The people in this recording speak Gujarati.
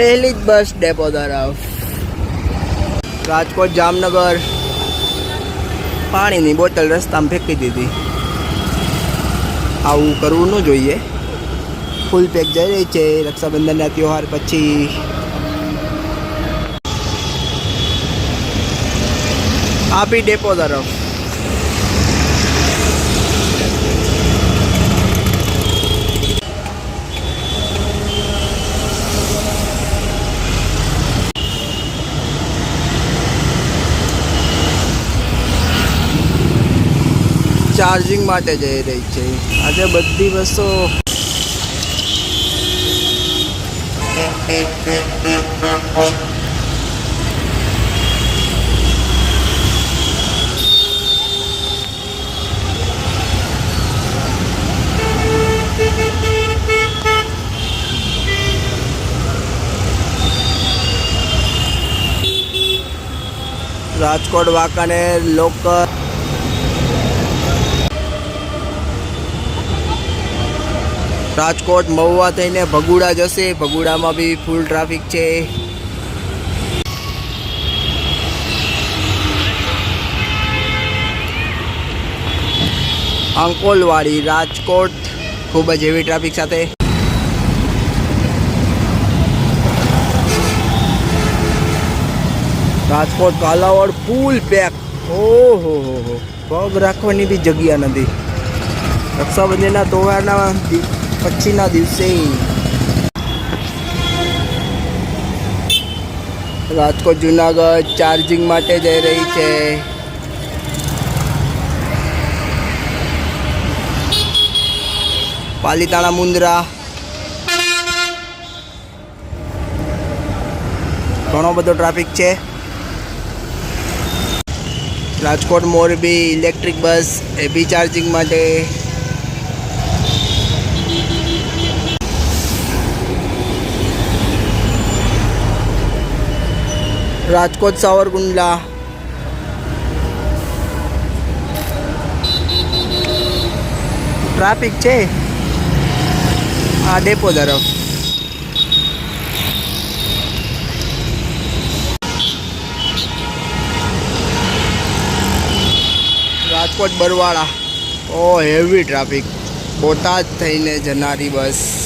પહેલી જ બસ ડેપો તરફ. રાજકોટ, જામનગર. પાણીની બોટલ રસ્તામાં ફેંકી દીધી. આવું કરવું ન જોઈએ. ફૂલ પેક જઈ રહી છે રક્ષાબંધનના તહેવાર પછી. આપી ડેપો તરફ. ચાર્જિંગ માટે જઈ રહી છે. આજે બધી બસો રાજકોટ વાંકાનેર લોકલ રાજકોટ મહુવા થઈને ભગુડા જશે. ભગુડામાં બી ફૂલ ટ્રાફિક છે. અંકોલવાડી, રાજકોટ, ખૂબ જ હેવી ટ્રાફિક સાથે. રાજકોટ, કાલાવડ ફૂલ પેક ઓહો, હો હો. પગ રાખવાની બી જગ્યા નથી. રક્ષાબંધનના તહેવારના પછીના દિવસે. રાજકોટ જુનાગઢ ચાર્જિંગ માટે જઈ રહી છે. પાલીતાણા મુન્દ્રા. ઘણો બધો ટ્રાફિક છે. રાજકોટ મોરબી ઇલેક્ટ્રિક બસ એ બી ચાર્જિંગ માટે. રાજકોટ સાવરકુંડલા. ટ્રાફિક છે? આ ડેપો તરફ. રાજકોટ બરવાળા. ઓ હેવી ટ્રાફિક બોટાદ થઈને જનારી બસ.